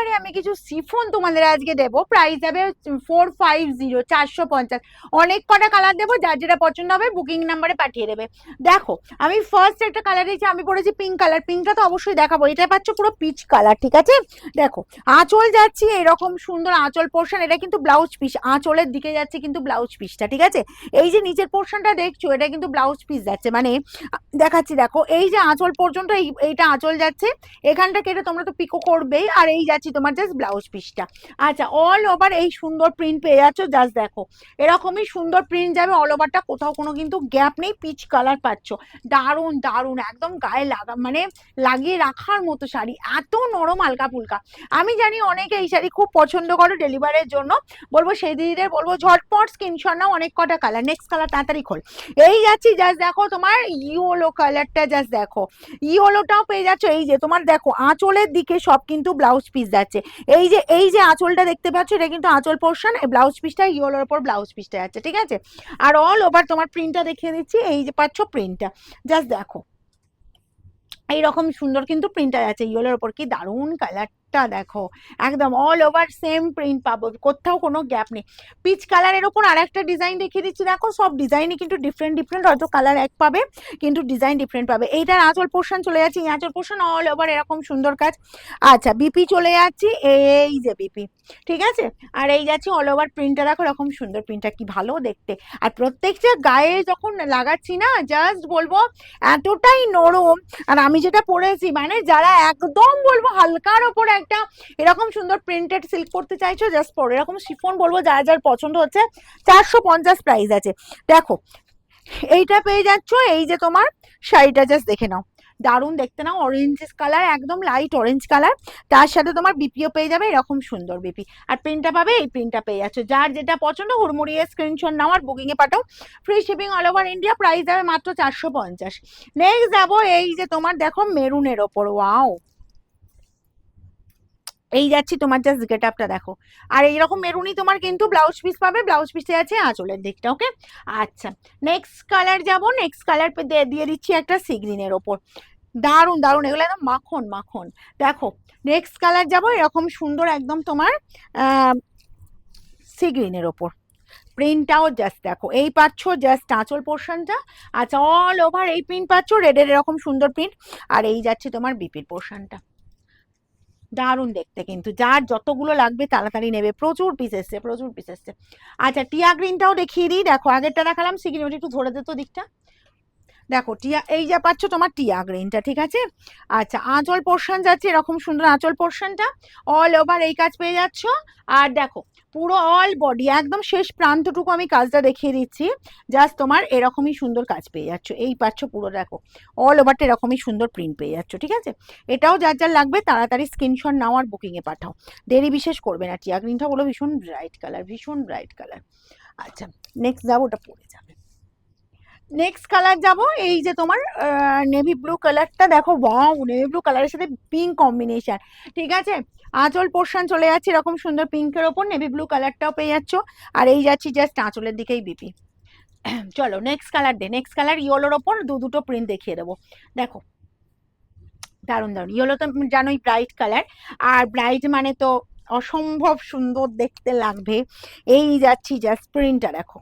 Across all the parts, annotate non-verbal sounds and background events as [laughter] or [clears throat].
এবারে আমি কিছু সিফন তোমাদের আজকে দেবো। প্রাইস যাবে ফোর ফাইভ জিরো চারশো পঞ্চাশ। অনেক কটা কালার দেবো, যার যেটা পছন্দ হবে বুকিং নাম্বারে পাঠিয়ে দেবে। দেখো, আমি ফার্স্ট একটা কালার দিয়েছি, আমি পড়েছি পিঙ্ক কালার পিঙ্কটা তো অবশ্যই দেখাবো, এটা পাচ্ছ পুরো পিচ কালার ঠিক আছে? দেখো, আঁচল যাচ্ছি এরকম সুন্দর আঁচল পোর্শন এটা কিন্তু ব্লাউজ পিস আঁচলের দিকে যাচ্ছে কিন্তু ব্লাউজ পিসটা ঠিক আছে? এই যে নিচের পোর্শনটা দেখছ, এটা কিন্তু ব্লাউজ পিস যাচ্ছে মানে দেখাচ্ছি দেখো, এই যে আঁচল পর্যন্ত এই, এইটা আঁচল যাচ্ছে, এখানটা কেটে তোমরা তো পিকো করবেই, আর এই যাচ্ছি তোমার জাস্ট ব্লাউজ পিসটা আচ্ছা অল ওভার এই সুন্দর প্রিন্ট পেয়ে যাচ্ছ জাস্ট দেখো। এরকমই সুন্দর প্রিন্ট যাবে অল ওভারটা কোথাও কোনো কিন্তু গ্যাপ নেই পিচ কালার পাচ্ছ। দারুণ দারুণ, একদম গায়ে লাগা মানে লাগিয়ে রাখার মতো শাড়ি, এত নরম হালকা ফুলকা। আমি জানি অনেকে এই শাড়ি খুব পছন্দ করো ডেলিভারির জন্য। বলব সেই দিদিদের বলব, ঝটপট স্ক্রিনশট নাও, অনেক কটা কালার নেক্সট কালার তাড়াতাড়ি খোল। এই যাচ্ছি জাস্ট দেখো তোমার ইয়েলো কালারটা জাস্ট দেখো। ইয়েলোটাও পেয়ে যাচ্ছ, এই যে তোমার দেখো, আঁচলের দিকে সব কিন্তু ব্লাউজ পিস যাচ্ছে। এই যে এই যে আঁচলটা দেখতে পাচ্ছ, এটা কিন্তু আঁচল পোর্শন ব্লাউজ পিসটা ইয়োলোর ওপর ব্লাউজ পিসটা যাচ্ছে, ঠিক আছে? আর অল ওভার তোমার প্রিন্টটা দেখিয়ে দিচ্ছি, এই যে পাচ্ছ প্রিন্টটা জাস্ট দেখো। এইরকম সুন্দর কিন্তু প্রিন্টার আছে ইয়েলোর ওপর কি দারুণ কালারটা দেখো, একদম অল ওভার সেম প্রিন্ট পাবো, কোথাও কোনো গ্যাপ নেই। পিচ কালারের ওপর আর একটা ডিজাইন দেখিয়ে দিচ্ছি, দেখো সব ডিজাইনই কিন্তু ডিফারেন্ট ডিফারেন্ট হয়তো কালার এক পাবে, কিন্তু ডিজাইন ডিফারেন্ট পাবে। এইটার আঁচল পোর্শন চলে যাচ্ছে আঁচল পোর্শন অল ওভার এরকম সুন্দর কাজ। আচ্ছা বিপি চলে যাচ্ছি, এই যে বিপি ঠিক আছে? আর এই যাচ্ছে অল ওভার প্রিন্টটা দেখো এরকম সুন্দর প্রিন্টটা কি ভালো দেখতে। আর প্রত্যেকটা গায়ে যখন লাগাচ্ছি না জাস্ট বলব, এতটাই নরম। আর আমি যেটা পরেছি মানে যারা একদম বলব হালকার ওপর একটা এরকম সুন্দর প্রিন্টেড সিল্ক করতে চাইছো জাস্ট পরো। এরকম শিফন বলব, যার যার পছন্দ হচ্ছে, চারশো পঞ্চাশ প্রাইস আছে। দেখো, এইটা পেয়ে যাচ্ছ, এই যে তোমার শাড়িটা জাস্ট দেখে নাও। দারুণ দেখতে নাও অরেঞ্জ কালার একদম লাইট অরেঞ্জ কালার তার সাথে তোমার বিপিও পেয়ে যাবে, এরকম সুন্দর বিপি আর প্রিন্টটা পাবে, এই প্রিন্টটা পেয়ে যাচ্ছ। যার যেটা পছন্দ, হুড়মুড়িয়ে স্ক্রিনশট নাও আর বুকিংয়ে পাঠাও। Free shipping all over India price যাবে মাত্র চারশো পঞ্চাশ। নেক্সট যাব, এই যে তোমার, দেখো মেরুনের ওপর ওয়াও এই যাচ্ছি তোমার জাস্ট গেট আপটা দেখো। আর এইরকম মেরুনি তোমার কিন্তু ব্লাউজ পিস পাবে ব্লাউজ পিসে আছে আঁচলের দিকটা ওকে আচ্ছা নেক্সট কালার যাব নেক্সট কালার দিয়ে দিচ্ছি একটা সিগ্রিনের ওপর। দারুণ দারুণ, এগুলো একদম মাখন মাখন। দেখো নেক্সট কালার যাব, এরকম সুন্দর একদম তোমার সিগ্রিনের ওপর। প্রিন্টটাও জাস্ট দেখো, এই পাচ্ছ জাস্ট আঁচল পোর্শনটা আচ্ছা অল ওভার এই প্রিন্ট পাচ্ছ রেডের এরকম সুন্দর প্রিন্ট আর এই যাচ্ছে তোমার বিপির পোর্শনটা দারুণ দেখতে কিন্তু। যার যতগুলো লাগবে তাড়াতাড়ি নেবে। প্রচুর পিস এসছে, প্রচুর পিস এসছে। আচ্ছা টিয়া গ্রিনটাও দেখিয়ে দিই। দেখো, আগেরটা দেখালাম ওটা একটু ধরে দিত দিকটা। দেখো, টিয়া, এই যা পাচ্ছ তোমার টিয়া গ্রিনটা ঠিক আছে? আচ্ছা আঁচল পোর্শন যাচ্ছে এরকম সুন্দর আঁচল পোর্শনটা অল ওভার এই কাজ পেয়ে যাচ্ছ। আর দেখো পুরো অল বডি একদম শেষ প্রান্তটুকু আমি কাজটা দেখিয়ে দিচ্ছি। জাস্ট তোমার এরকমই সুন্দর কাজ পেয়ে যাচ্ছ। এই পাচ্ছ পুরো, দেখো অল ওভারটা এরকমই সুন্দর প্রিন্ট পেয়ে যাচ্ছ, ঠিক আছে? এটাও যার যার লাগবে, তাড়াতাড়ি স্ক্রিনশট নাও আর বুকিংয়ে পাঠাও। দেরি বিশেষ করবে না, টিয়া গ্রিনটা বলো, ভীষণ ব্রাইট কালার ভীষণ ব্রাইট কালার আচ্ছা নেক্সট যাব, ওটা পরে যাবে। নেক্সট কালার যাব, এই যে তোমার নেভি ব্লু কালারটা দেখো ওয়াও নেভি ব্লু কালারের সাথে পিঙ্ক কম্বিনেশন ঠিক আছে? আঁচল পোর্শন চলে যাচ্ছে এরকম সুন্দর পিঙ্কের ওপর নেভি ব্লু কালারটাও পেয়ে যাচ্ছ, আর এই যাচ্ছি জাস্ট আঁচলের দিকেই বিপি [clears throat] চলো নেক্সট কালার দে নেক্সট কালার ইয়েলোর ওপর দু দুটো প্রিন্ট দেখিয়ে দেবো, দেখো। দারুণ দারুণ ইয়েলো তো জানোই ব্রাইট কালার আর ব্রাইট মানে তো অসম্ভব সুন্দর দেখতে লাগবে, এই যাচ্ছি জাস্ট প্রিন্টটা দেখো।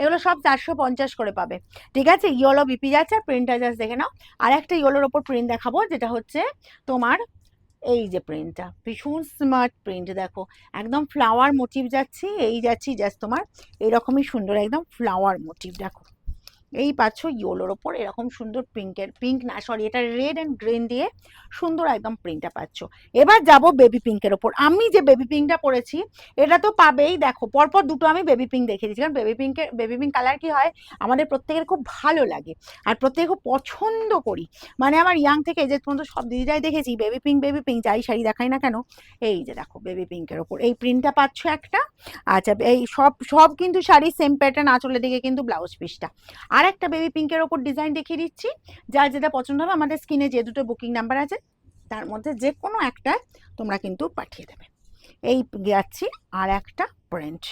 এগুলো সব চারশো পঞ্চাশ করে পাবে। ঠিক আছে? ইয়েলো বিপি যাচ্ছে আর প্রিন্টটা জাস্ট দেখে নাও। আর একটা ইয়েলোর ওপর প্রিন্ট দেখাবো, যেটা হচ্ছে তোমার এই যে প্রিন্টটা ভীষণ স্মার্ট প্রিন্ট দেখো। একদম ফ্লাওয়ার মোটিভ যাচ্ছি, এই যাচ্ছি জাস্ট তোমার এরকমই সুন্দর, একদম ফ্লাওয়ার মোটিভ দেখো। এই পাচ্ছ ইয়োলোর ওপর, এরকম সুন্দর পিঙ্কের পিঙ্ক না সরি এটা রেড অ্যান্ড গ্রিন দিয়ে সুন্দর একদম প্রিন্টটা পাচ্ছ। এবার যাব বেবি পিঙ্কের ওপর। আমি যে বেবি পিঙ্কটা পরেছি, এটা তো পাবেই, দেখো, পরপর দুটো আমি বেবি পিঙ্ক দেখে দিচ্ছি। কারণ বেবি পিঙ্কের বেবি পিঙ্ক কালার কি হয়, আমাদের প্রত্যেকের খুব ভালো লাগে। আর প্রত্যেকে খুব পছন্দ করি। মানে আমার ইয়াং থেকে যে পর্যন্ত সব দিদিরাই দেখেছি বেবি পিঙ্ক বেবি পিঙ্ক যাই শাড়ি দেখাই না কেন, এই যে দেখো বেবি পিঙ্কের ওপর। এই প্রিন্টটা পাচ্ছ একটা আচ্ছা এই সব সব কিন্তু শাড়ি সেম প্যাটার্ন আঁচলের দিকে কিন্তু ব্লাউজ পিসটা আর একটা বেবি পিঙ্কের ওপর ডিজাইন দেখিয়ে দিচ্ছি। যার যেটা পছন্দ হবে, আমাদের স্ক্রিনে যে দুটো বুকিং নাম্বার আছে, তার মধ্যে যে কোনো একটা তোমরা কিন্তু পাঠিয়ে দেবে। এই যাচ্ছি আর একটা প্রিন্ট